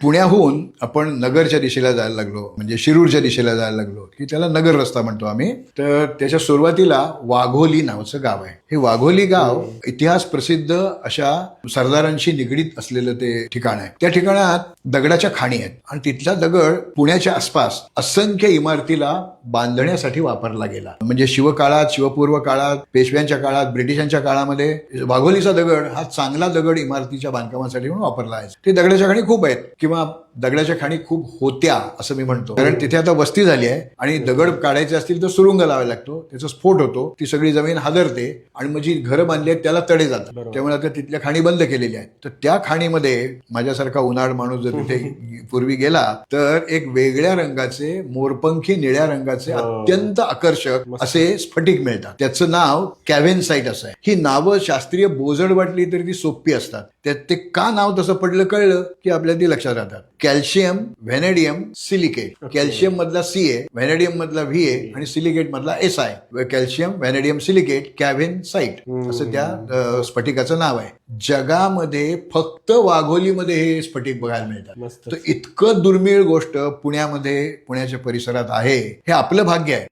पुण्याहून आपण नगरच्या दिशेला जायला लागलो म्हणजे शिरूरच्या दिशेला जायला लागलो की त्याला नगर रस्ता म्हणतो आम्ही तर त्याच्या सुरुवातीला वाघोली नावाचं गाव आहे. हे वाघोली गाव इतिहास प्रसिद्ध अशा सरदारांशी निगडीत असलेलं ते ठिकाण आहे. त्या ठिकाणात दगडाच्या खाणी आहेत. आणि तिथला दगड पुण्याच्या आसपास असंख्य इमारतीला बांधण्यासाठी वापरला गेला. म्हणजे शिवकाळात शिवपूर्व काळात पेशव्यांच्या काळात ब्रिटिशांच्या काळामध्ये वाघोलीचा दगड हा चांगला दगड इमारतीच्या बांधकामासाठी म्हणून वापरला आहे ते दगडाच्या खाणी खूप आहेत. किंवा दगडाच्या खाणी खूप होत्या असं मी म्हणतो. कारण तिथे आता वस्ती झाली आहे आणि दगड काढायचे असतील तर सुरुंग लावायला लागतो. त्याचा स्फोट होतो. ती सगळी जमीन हादरते आणि मग जी घरं बांधली आहेत त्याला तडे जातात. त्यामुळे आता तिथल्या खाणी बंद केलेल्या आहेत. तर त्या खाणीमध्ये माझ्यासारखा उन्हाळ माणूस जर तिथे पूर्वी गेला तर एक वेगळ्या रंगाचे मोरपंखी निळ्या रंगाचे अत्यंत आकर्षक असे स्फटिक मिळतात. त्याचं नाव कॅव्हेन साईट असं आहे. ही नावं शास्त्रीय बोजड वाटली तरी ती सोपी असतात. त्यात ते का नाव तसं पडलं कळलं की आपल्याला ती लक्षात राहतात. Calcium vanadium silicate. कॅल्शियम मधला सी ए व्हॅनेडियम मधला व्ही ए आणि सिलिकेट मधला S I. Calcium vanadium silicate cavansite असं त्या स्फटिकाचं नाव आहे. जगामध्ये फक्त वाघोलीमध्ये हे स्फटिक बघायला मिळतात. तर इतकं दुर्मिळ गोष्ट पुण्यामध्ये पुण्याच्या परिसरात आहे हे आपलं भाग्य आहे.